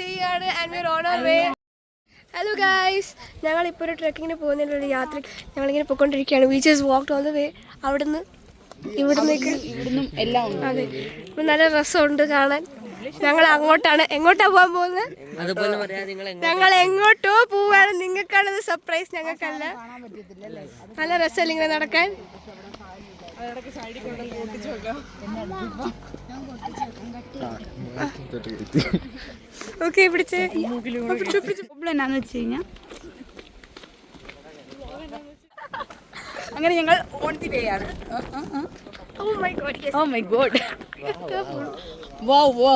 ചെയ്യാണ് and we on our way hello guys ഞങ്ങൾ ഇപ്പോൾ ഒരു ട്രക്കിങ്ങിന് ഒരു യാത്ര ഞങ്ങളിങ്ങനെ പോയിക്കൊണ്ടിരിക്കുകയാണ്. We just walk all the way അവിടുന്ന് ഇവിടുന്നേക്ക് ഇവിടുന്നും എല്ലാം ഉണ്ട്. അതെ. ഇപ്പം നല്ല രസമുണ്ട് കാണാൻ. ഞങ്ങൾ അങ്ങോട്ടാണ്. എങ്ങോട്ടാ പോകാൻ പോകുന്നത് അതുപോലെ പറയാ നിങ്ങൾ ഞങ്ങൾ എങ്ങോട്ടോ പോവാണ്. നിങ്ങൾക്കാണത് സർപ്രൈസ് ഞങ്ങൾക്കല്ല. നല്ല രസമല്ല ഇങ്ങനെ നടക്കാൻ? ഓക്കെ പിടിച്ചേ. പിടിച്ചു, പിടിച്ചു. പ്രോബ്ലം എന്നാന്ന് വെച്ച് കഴിഞ്ഞാൽ അങ്ങനെ ഞങ്ങൾ ഓൺ ദി വേ ആണ്. ഓ my god oh my god wow wow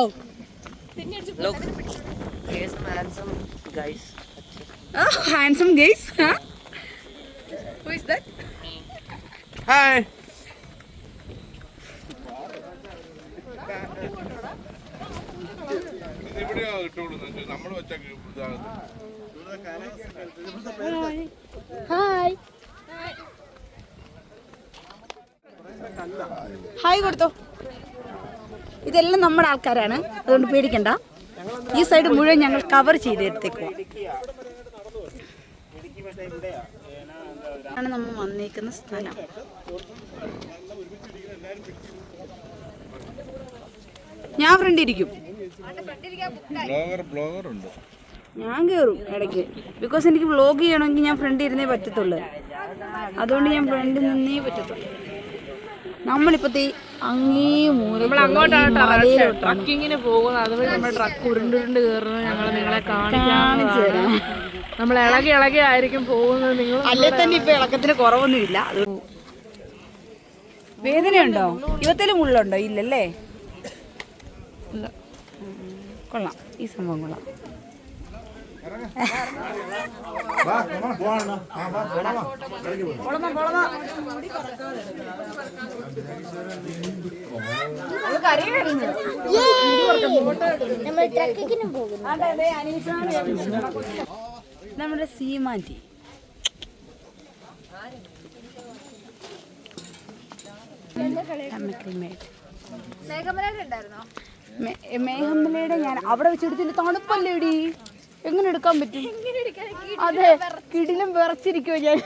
handsome guys who is that hi കിട്ടുള്ളൂ നമ്മൾ ഹായ്. കൊടുത്തോ. ഇതെല്ലാം നമ്മുടെ ആൾക്കാരാണ്. അതുകൊണ്ട് പേടിക്കണ്ട. ഈ സൈഡ് മുഴുവൻ ഞങ്ങൾ കവർ ചെയ്തെടുത്തേക്കുക ആണ് നമ്മൾ വന്നേക്കുന്ന സ്ഥലം. ഞാൻ ഫ്രണ്ട് ഇരിക്കും. ബ്ലോഗർ ബ്ലോഗർ ഉണ്ട്. ഞാൻ കയറും ഇടയ്ക്ക്. ബിക്കോസ് എനിക്ക് വ്ലോഗ് ചെയ്യണമെങ്കിൽ ഞാൻ ഫ്രണ്ട് ഇരുന്നേ പറ്റത്തുള്ളൂ. അതുകൊണ്ട് ഞാൻ ഫ്രണ്ട് നിന്നേ പറ്റത്തുള്ളൂ. നമ്മളിപ്പത്തെ അങ്ങേ മൂല ട്രക്കിങ്ങിന് പോകുന്നത്. അതുവഴി നമ്മുടെ ട്രക്ക് ഉരുണ്ടുരുണ്ട് കയറുന്നത് ഞങ്ങൾ നിങ്ങളെ കാണിച്ചു കാണിക്കാൻ തരാം. നമ്മൾ ഇളകി ഇളകി ആയിരിക്കും പോകുന്നത് നിങ്ങൾ അല്ലെ തന്നെ ഇപ്പൊ ഇളക്കത്തിന് കുറവൊന്നുമില്ല. വേദനയുണ്ടോ? ഇവത്തേലും ഉള്ളുണ്ടോ ഇല്ലല്ലേ? ഇല്ല. കൊള്ളാം. ഈ സംഭവം കൊള്ളാം. നമ്മുടെ സീമാന്റി മേ- മേഘമലയുടെ ഞാൻ അവിടെ വെച്ചെടുത്തില്ല തണുപ്പല്ലേടി? എങ്ങനെ എടുക്കാൻ പറ്റും? അതെ കിടിലും വിറച്ചിരിക്കുവോ ഞാൻ.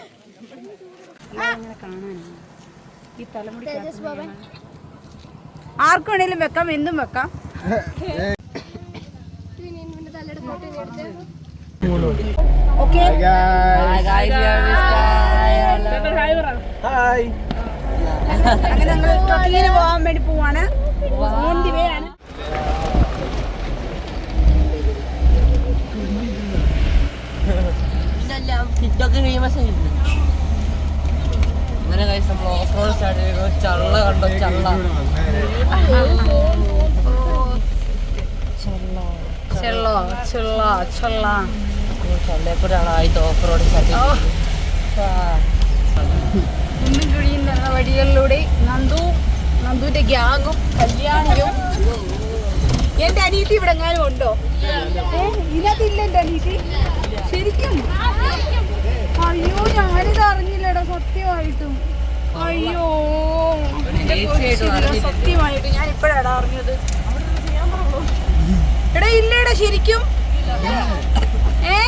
ആർക്കും വേണേലും വെക്കാം എന്തും വെക്കാം. ഓക്കെ. അങ്ങനെ ഞങ്ങൾ ട്രക്കിങ്ങിന് പോകാൻ വേണ്ടി പോവാണ് ഓൺ ദി വേ ആണ് ഇതെല്ലാം അങ്ങനെ കഴിച്ച് നമ്മൾ ഓഫ് സ്റ്റാർട്ട് ചെയ്യുമ്പോൾ ചള്ള കണ്ടോ ചള്ള ചെള്ളോ ചെള്ള ചെള്ള ചള്ളയെപ്പോഴാണ് ആദ്യത്തെ ഓഫ് റോഡ് സ്റ്റാർട്ട് കുന്നും കുഴിയും എന്ന വഴികളിലൂടെ നന്ദു നന്ദുവിന്റെ ഗ്യാങ്ങും കല്യാണിയും എന്റെ അനീതി ഇവിടെ എങ്ങാനും ഉണ്ടോ ഏ, ഇതിനകത്തില്ല എന്റെ അനീതി ശരിക്കും അയ്യോ ഞാനിത് അറിഞ്ഞില്ലടാ സത്യമായിട്ടും. അയ്യോ. സത്യമായിട്ട്? ഞാൻ ഇപ്പഴാടാ അറിഞ്ഞത്. എടാ ഇല്ലടാ ശരിക്കും. ഏ?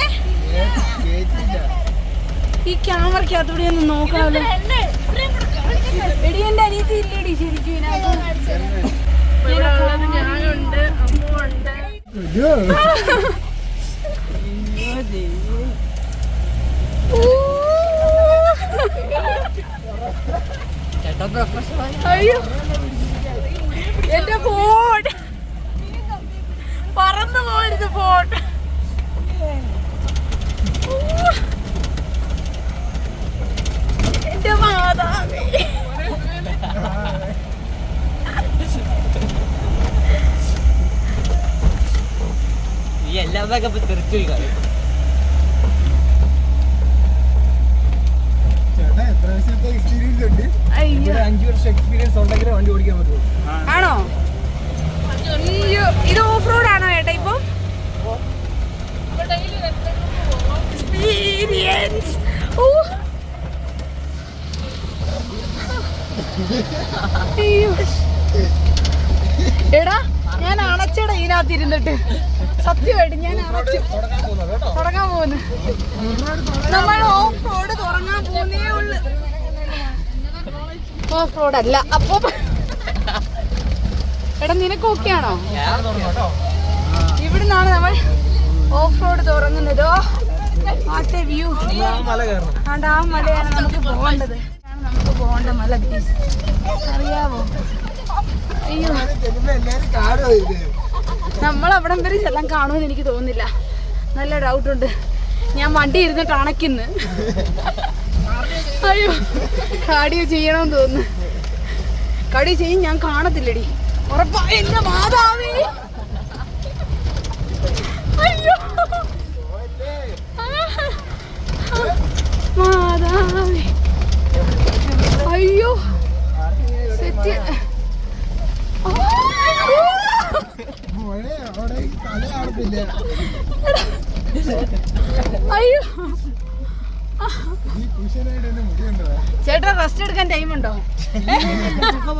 ഈ ക്യാമറയ്ക്കകത്തൂടെ ഒന്ന് നോക്കാമല്ലോ എടി എന്റെ അനിയത്തി ഇല്ലേടി ശരിക്കും ഞാനുണ്ട് അമ്മുണ്ട് പ്രൊഫഷണൽ അയ്യോ. എന്റെ ഫോൺ പറന്നു പോയിരുന്നു ഫോൺ എന്റെ മാതാവേ. ഈ തിരിച്ചു തെറിച്ചു വർഷത്തെ എക്സ്പീരിയൻസ് ഉണ്ട്. അഞ്ചു വർഷം എക്സ്പീരിയൻസ് ഉണ്ടെങ്കിലേ വണ്ടി ഓടിക്കാൻ പറ്റുള്ളൂ. ആണോ? ഇത് ഓഫ് റോഡ് ആണോ ഏട്ടാ ഇപ്പൊ? എക്സ്പീരിയൻസ് എടാ ഞാൻ അണച്ചട ഇതിനകത്ത് ഇരുന്നിട്ട് സത്യമായിട്ട് ഞാൻ അണച്ചു തുടങ്ങാൻ പോകുന്നു. നമ്മൾ ഓഫ് റോഡ് തുടങ്ങാൻ പോകുന്നേ ഉള്ളു ഓഫ് റോഡ് അല്ല. അപ്പൊ എടാ നിനക്ക് ഓക്കെ ആണോ? ഇവിടുന്നാണ് നമ്മൾ ഓഫ് റോഡ് തുറങ്ങുന്നതോ. ആട്ടെ വ്യൂ ആണ്ട് ആ മലയാണ് നമുക്ക് പോകേണ്ടത്. നമുക്ക് പോകേണ്ട മല ബീസ് അറിയാവോ? അയ്യോ. നമ്മൾ അവിടെ വരെ ചെല്ലാൻ കാണുമെന്ന് എനിക്ക് തോന്നുന്നില്ല. നല്ല ഡൗട്ട് ഉണ്ട്. ഞാൻ വണ്ടി ഇരുന്നിട്ട് അണയ്ക്കുന്നു അയ്യോ. കാടിയോ ചെയ്യണമെന്ന് തോന്നുന്നു. കടി ചെയ്യും ഞാൻ കാണത്തില്ലടി. ഉറപ്പാ എന്റെ മാതാവേ. അയ്യോ. മാതാവേ അയ്യോ സെറ്റ് മോനെ അവിടെ ഈ തല കാണത്തില്ല അയ്യോ ഈ കുശനായിട്ട് എന്നെ മുടിയുണ്ടോ ചേട്ടാ റെസ്റ്റ് എടുക്കാൻ ടൈം ഉണ്ടോ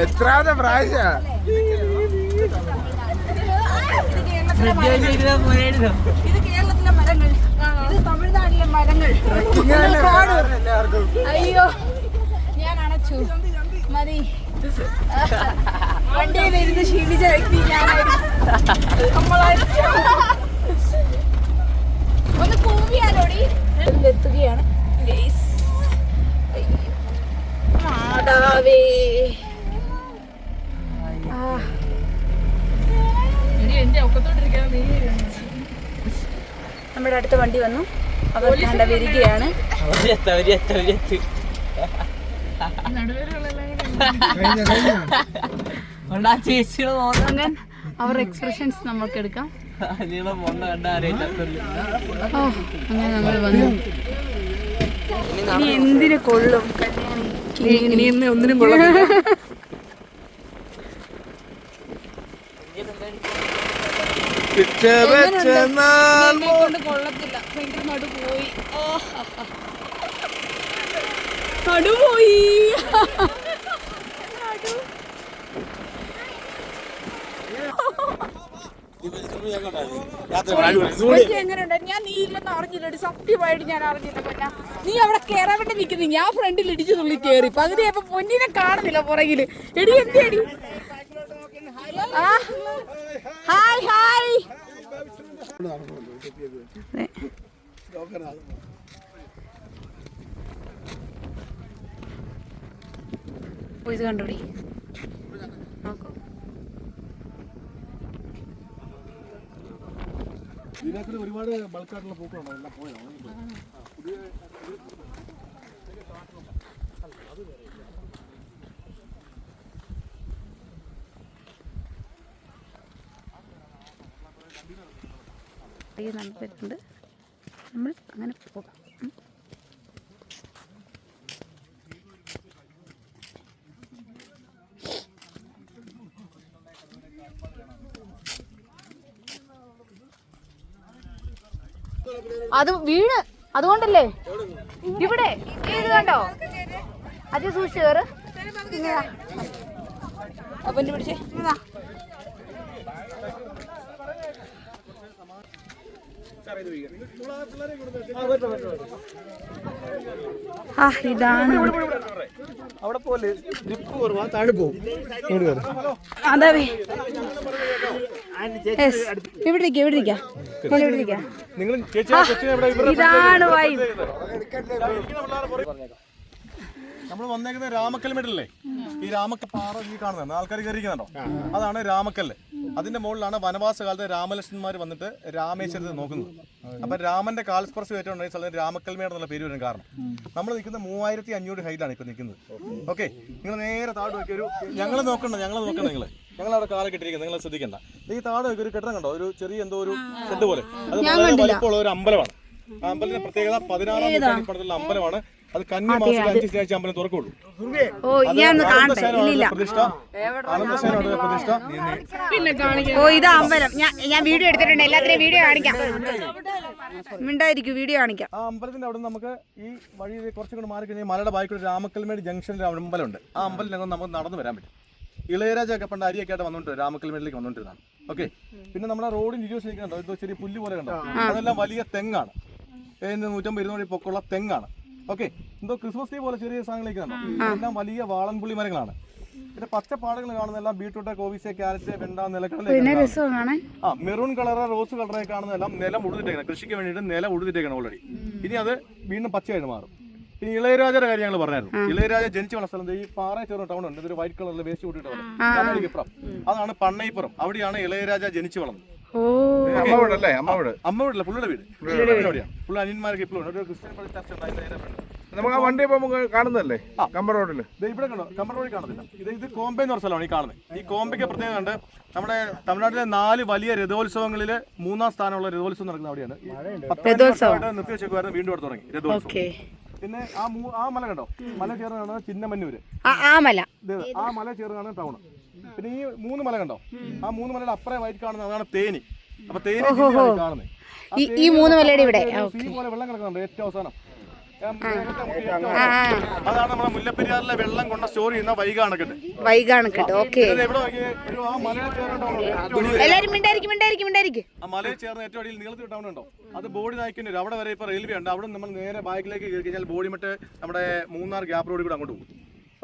എത്രാമത്തെ പ്രാവശ്യ ഇത് കേരളത്തിലെ മരങ്ങൾ. ഇത് തമിഴ്നാട്ടിലെ മരങ്ങൾ അയ്യോ ഞാൻ അണച്ചു. മതി. ക്ഷീണിച്ച വ്യക്തി ഒന്ന് കൂവിയാലോടി. എത്തുകയാണ്. മാതാവേ. നമ്മുടെ അടുത്ത വണ്ടി വന്നു. അവർ കണ്ട വരികയാണ്. അവരെത്ത കൊണ്ടാ ചേച്ചിയുടെ മോനെ അങ്ങനെ അവർ എക്സ്പ്രഷൻസ് നമുക്ക് എടുക്കാം. നീളെ മോനെ കണ്ട അറിയില്ല ഓ അങ്ങനെ നമ്മൾ വന്നു. ഇനി എന്തിനു കൊള്ളും? ഇനി ഒന്നിനും കൊള്ളത്തില്ല. എന്നെ കൊണ്ട് കൊള്ളത്തില്ല. ഭയങ്കര നടു പോയി ഞാൻ നീ ഇല്ലെന്ന് അറിഞ്ഞില്ലടി സത്യമായിട്ട് ഞാൻ അറിഞ്ഞില്ല പൊന്ന. നീ അവിടെ കേറാൻ വേണ്ടി നിൽക്കുന്നു. ഞാൻ ഫ്രണ്ടിൽ ഇടിച്ചു തുള്ളി കേറി. പകുതി അപ്പൊ പൊന്നിനെ കാണുന്നില്ല പുറകിൽ. എടി എന്തേടി ഹായ് ഹായ്. ഇത് കണ്ടോടി? നോക്കൂ. ഒരുപാട് ബൾക്കായിട്ടുള്ള പൂക്കളുണ്ടോ. എല്ലാം പോയതാണ് നടന്നിട്ടുണ്ട് നമ്മൾ അങ്ങനെ പോകാം. അത് വീണ്. അതുകൊണ്ടല്ലേ? ഇവിടെ. ഇത് കണ്ടോ? അത് സൂക്ഷിച്ചു കയറ് അപ്പൊ പിടിച്ചേ. ആ ഇതാണ് അവിടെ പോലെ ഗ്രിപ്പ് കുറവാ താഴെ പോകും അതെ. ഇവിടെ ഇരിക്കാം ഇവിടെ ഇരിക്കാം ഇവിടെ ഇരിക്കാം ഇതാണ് വൈബ് നമ്മൾ രാമക്കൽ രാമക്കൽമേടല്ലേ ഈ രാമക്കൽ പാറ ഈ കാണുന്നത് ആൾക്കാർ കയറിക്കുന്നുണ്ടോ അതാണ് രാമക്കല്ല്. അതിന്റെ മുകളിലാണ് വനവാസ കാലത്ത് രാമലക്ഷ്മണന്മാർ വന്നിട്ട് രാമേശ്വരത്തെ നോക്കുന്നത്. അപ്പൊ രാമന്റെ കാൽസ്പർശം ഏറ്റവും ഈ സ്ഥലം രാമക്കൽമേട് എന്നുള്ള പേര് വരാൻ കാരണം. നമ്മൾ നിൽക്കുന്ന മൂവായിരത്തി അഞ്ഞൂറ് ഹൈറ്റാണ് ഇപ്പൊ നിൽക്കുന്നത്. ഓക്കെ? നിങ്ങൾ നേരെ താഴെ നോക്കി ഒരു ഞങ്ങൾ നോക്കണ്ട ഞങ്ങൾ നോക്കണ്ട നിങ്ങൾ ഞങ്ങൾ അവിടെ കാലം കെട്ടിരിക്കുന്നത് നിങ്ങൾ ശ്രദ്ധിക്കണ്ട. ഈ താഴെ ഒരു കെട്ടിടം കണ്ടോ? ഒരു ചെറിയ എന്തോ ഒരു ഷെഡ് പോലെ. അത് വളരെ വലിപ്പമുള്ള ഒരു അമ്പലമാണ്. അമ്പലത്തിന്റെ പ്രത്യേകത പതിനാറാം നൂറ്റാണ്ടിൽ പടത്തുള്ള അമ്പലമാണ്. അത് കന്നി മാസത്തിൽ അഞ്ച് ശനിയാഴ്ച അമ്പലം തുറക്കുള്ളൂ. ഓ ഞാൻ ഒന്ന് കാണട്ടെ. ഇല്ലില്ല. പ്രതിഷ്ഠ. അനന്തശേനോട് പ്രതിഷ്ഠ. പിന്നെ കാണിക്കാം. ഓ ഇത് അമ്പലം. ഞാൻ ഞാൻ വീഡിയോ എടുത്തിട്ടുണ്ട്. വീഡിയോ കാണിക്കാം. മിണ്ടായിരിക്കും. വീഡിയോ കാണിക്കാം. ആ അമ്പലത്തിന്റെ അവിടെ നമുക്ക് ഈ വഴി കുറച്ചും കൂടെ മാറി കഴിഞ്ഞാൽ മലയുടെ ബാക്കിൽ രാമക്കൽമേട് ജംഗ്ഷനിൽ അമ്പലമുണ്ട്. ആ അമ്പലത്തിനകം നമുക്ക് നടന്നു വരാൻ പറ്റും. ഇളയരാജ ഒക്കെ പണ്ട് അരിയൊക്കെ ആയിട്ട് വന്നോണ്ട് രാമക്കൽമേടിലേക്ക് വന്നോണ്ടിരുന്നതാണ്. ഓക്കെ പിന്നെ നമ്മുടെ റോഡിന് ഇരുപത് നിൽക്കുന്നുണ്ടോ? ഇത് ചെറിയ പുല്ല് പോലെ കണ്ടോ? അതെല്ലാം വലിയ തെങ്ങാണ്. നൂറ്റമ്പത് ഇരുന്നൂറ് പൊക്കമുള്ള തെങ്ങാണ്. ഓക്കെ എന്തോ ക്രിസ്മസ് ട്രീ പോലെ ചെറിയ സാധനങ്ങളൊക്കെ കണ്ടോ? എല്ലാം വലിയ വാളൻപുള്ളി മരങ്ങളാണ്. പിന്നെ പച്ചപ്പാടുകൾ കാണുന്നതെല്ലാം ബീട്രൂട്ട് കോവിസ് ക്യാരറ്റ് വെണ്ട നിലക്കടല ആ മെറൂൺ കളറ് റോസ് കളറൊക്കെ കാണുന്നതെല്ലാം നിലം ഉടുത്തിട്ടേക്കണം കൃഷിക്ക് വേണ്ടിയിട്ട് നിലം ഉടുത്തിട്ടേക്കണം ഓൾറെഡി ഇനി അത് വീണ്ടും പച്ചയായിട്ട് മാറും. ഇനി ഇളയരാജയുടെ കാര്യം ഞങ്ങൾ പറഞ്ഞായിരുന്നു. ഇളയരാജ ജനിച്ച വളർന്ന സ്ഥലം ദേ ഈ പാറ ചേർന്ന ടൗൺ ഉണ്ട്. ഇതൊരു വൈറ്റ് കളറിൽ വേസ്റ്റ് കൂട്ടിയിട്ട് ഇപ്പുറം. അതാണ് പണ്ണയിപ്പുറം. അവിടെയാണ് ഇളയരാജ ജനിച്ചു വളർന്നത്. ഓ. അമ്മ വീടല്ലേ? അമ്മ വീട്? അമ്മ വീട്ടില്ല പുള്ളിയുടെ വീട്. അവിടെയാണ്. പുള്ളി അനിയന്മാർക്ക് ഇപ്പോഴും ഉണ്ട്. ഒരു ക്രിസ്ത്യൻ പള്ളി ചർച്ച ഉണ്ട് front. നമുക്ക് ആ വണ്ടി ഇപ്പൊ കാണുന്നല്ലേ കാണുന്നതല്ലേ? കമ്പ റോഡിൽ ദേ ഇവിടെ കണ്ടോ? കമ്പ റോഡിൽ കാണുന്നില്ല ഇത് ഇത് കോമ്പെ എന്ന് പറഞ്ഞ സ്ഥലമാണ് ഈ കാണുന്നത്. ഈ കോമ്പയ്ക്ക് പ്രത്യേകത ഉണ്ട് നമ്മുടെ തമിഴ്നാട്ടിലെ നാല് വലിയ രഥോത്സവങ്ങളിൽ മൂന്നാം സ്ഥാനമുള്ള രഥോത്സവം നടക്കുന്ന അവിടെയാണ്. നിർത്തി വെച്ചേക്കുവായിരുന്നു. വീണ്ടും അവിടെ തുടങ്ങി. രഥോത്സവം. പിന്നെ ആ മൂ- ആ മല കണ്ടോ? മല ചേർന്നാണ് ചിന്നമന്നൂര്. ആ മല. ആ മല ചേർന്നാണ് ടൗൺ പിന്നെ ഈ മൂന്ന് മല കണ്ടോ? ആ മൂന്ന് മലയുടെ അപ്പുറേ വൈറ്റ് കാണുന്നത് അതാണ് തേനി. അപ്പൊ തേനി കാണുന്നത്. ഈ- ഈ മൂന്ന് മലയുടെ ഇവിടെ. ഈ പോലെ വെള്ളം കിടക്കുന്നുണ്ട് ഏറ്റവും അവസാനം. അതാണ് നമ്മുടെ മുല്ലപ്പെരിയാറിലെ വെള്ളം കൊണ്ട സ്റ്റോറി ചെയ്യുന്ന വൈകാണക്കെട്ട്. വൈകാണക്കെട്ട് ഓക്കെ. എല്ലാരും മിണ്ടായിരിക്കും മിണ്ടായിരിക്കും മിണ്ടായിരിക്കും. ആ മലയിൽ ചേർന്ന് ഏറ്റവും അടിയിൽ നീളത്തിൽ ടൗൺ ഉണ്ടോ അത് ബോഡി നായിക്കുന്നൊരു അവിടെ വരെ ഇപ്പൊ റെയിൽവേ ഉണ്ട്. അവിടെ നമ്മൾ നേരെ ബാക്കിലേക്ക് കയറി കഴിഞ്ഞാൽ ബോഡി മറ്റേ നമ്മുടെ മൂന്നാർ ഗ്യാപ്പ് റോഡിൽ കൂടെ അങ്ങോട്ട് പോകും.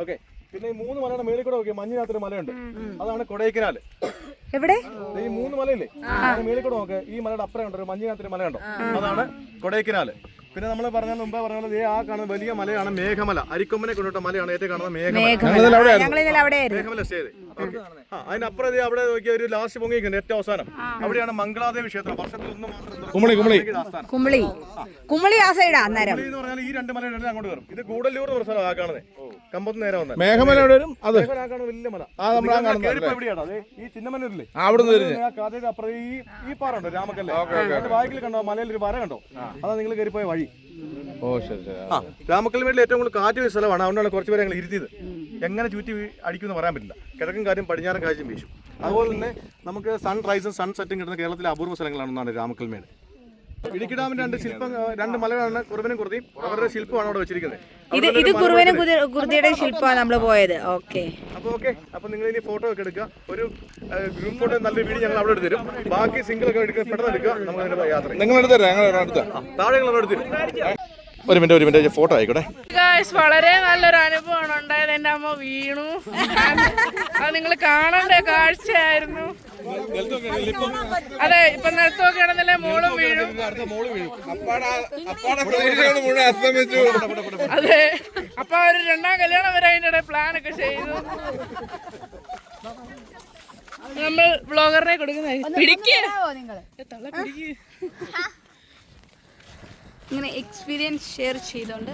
ഓക്കെ. പിന്നെ ഈ മൂന്ന് മലയുടെ മേളിൽ കൂടെ നോക്കിയാൽ മഞ്ഞിനകത്തൊരു മലയുണ്ട്. അതാണ് കൊടൈക്കനാൽ. എവിടെ? ഈ മൂന്ന് മലയില്ലേ? മേളിൽ കൂടെ നോക്ക് ഈ മലയുടെ അപ്പുറം ഉണ്ട് ഒരു മഞ്ഞിനകത്തൊരു മലയുണ്ടോ? അതാണ് കൊടൈക്കനാല് പിന്നെ നമ്മൾ പറഞ്ഞ മുമ്പേ പറഞ്ഞ പോലെ ദേ ആ കാണുന്ന വലിയ മലയാണ് മേഘമല. അരിക്കൊമ്പനെ കൊണ്ടിട്ട മലയാണ് ഏറ്റവും കാണുന്ന മേഘമല. മേഘമല സ്റ്റേ ചെയ്ത്. അതിനപ്പുറം അവിടെ നോക്കിയ ഒരു ലാസ്റ്റ് പൊങ്ങിയിരിക്കുന്നത് ഏറ്റവും അവസാനം. അവിടെയാണ് മംഗളാദേവി ക്ഷേത്രം. വർഷത്തിൽ ഒന്ന് മാത്രം കുമളി, കുമളി. കുമളി. കുമളി ആ സൈഡാ അന്നേരം. എന്ന് പറഞ്ഞാൽ ഈ രണ്ട് മലയുടെ അങ്ങോട്ട് വരും ഇത് ഗൂഡല്ലൂർ എന്ന് പറഞ്ഞ സ്ഥലം ആ കാണുന്നത് കമ്പത്ത് നേരെ വന്നത് മേഘമല എവിടെ വരും? അത്. ആ കാണുന്ന വലിയ മല. ആ, നമ്മൾ എവിടെയാണ് അതെ ഈ ചിന്നമലൂരില്ലേ ആ നിന്ന് അപ്പുറം ഈ ഈ പാറ ഉണ്ടോ രാമക്കല്ലേ വായിക്കൽ കണ്ടോ? മലയിൽ ഒരു വര കണ്ടോ? അതാ നിങ്ങൾ കയറിപ്പോയ വഴി. ഓ ശരി ശരി. ആ രാമക്കൽമേട്ടിൽ ഏറ്റവും കൂടുതൽ കാറ്റ് വീശുന്ന സ്ഥലമാണ്. അതുകൊണ്ടാണ് കുറച്ച് പേരെ ഞങ്ങൾ ഇരുത്തിയത്. എങ്ങനെ ചുറ്റി അടിക്കും അടിക്കുമെന്ന് പറയാൻ പറ്റില്ല. കിഴക്കൻ കാര്യം പടിഞ്ഞാറൻ കാര്യം വീശും. അതുപോലെ തന്നെ നമുക്ക് സൺറൈസും റൈസും സൺ സെറ്റും കിട്ടുന്ന കേരളത്തിലെ അപൂർവ സ്ഥലങ്ങളാണെന്നാണ് രാമക്കൽമേട്. ഇടുക്കി ഡാമിന്റെ രണ്ട് ശില്പം രണ്ട് മലകളാണ് കുറുവനും കുറുതിയും. അവരുടെ ശില്പമാണ് അവിടെ വെച്ചിരിക്കുന്നത്. ഇത് ഇത് കുറുവനും കുറുതിയുടെ ശില്പമാണ് നമ്മൾ പോയത്. ഓക്കെ. അപ്പോൾ ഓക്കെ അപ്പോൾ നിങ്ങൾ ഇനി ഫോട്ടോ ഒക്കെ എടുക്കുക. ഒരു ഗ്രൂപ്പ് ഫോട്ടോ നല്ല വീഡിയോ ഞങ്ങൾ അവിടെ എടുത്ത് തരും. ബാക്കി സിംഗിൾ ഒക്കെ എടുക്കുക പെട്ടെന്ന് എടുക്കുക. നമ്മൾ അതിന്റെ യാത്ര നിങ്ങൾ എടുത്തരാ ഞങ്ങൾ താഴെ ഞങ്ങൾ എടുത്ത് ഒരു മിനിറ്റ് ഒരു മിനിറ്റ് ഫോട്ടോ ആയിക്കോട്ടെ. ഗായ്സ് വളരെ നല്ലൊരു അനുഭവമാണ് ഉണ്ടായത് എന്റെ അമ്മ വീണു. അത് നിങ്ങൾ കാണേണ്ട കാഴ്ചയായിരുന്നു. അതെ ഇപ്പൊ നിലത്തൊക്കെ ആണെന്നല്ലേ മോളും വീഴും. അതെ അപ്പൊ അവർ രണ്ടാം കല്യാണം വരെ അതിന്റെ പ്ലാൻ ഒക്കെ ചെയ്തു. നമ്മൾ ബ്ലോഗറിനെ കൊടുക്കുന്ന പിടിക്കേ. പിടിക്ക്. ഇങ്ങനെ എക്സ്പീരിയൻസ് ഷെയർ ചെയ്തുകൊണ്ട്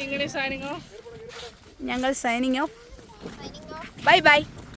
നിങ്ങളുടെ സൈനിങ് ഓഫ് ഞങ്ങൾ സൈനിങ് ഓഫ് ബൈ ബൈ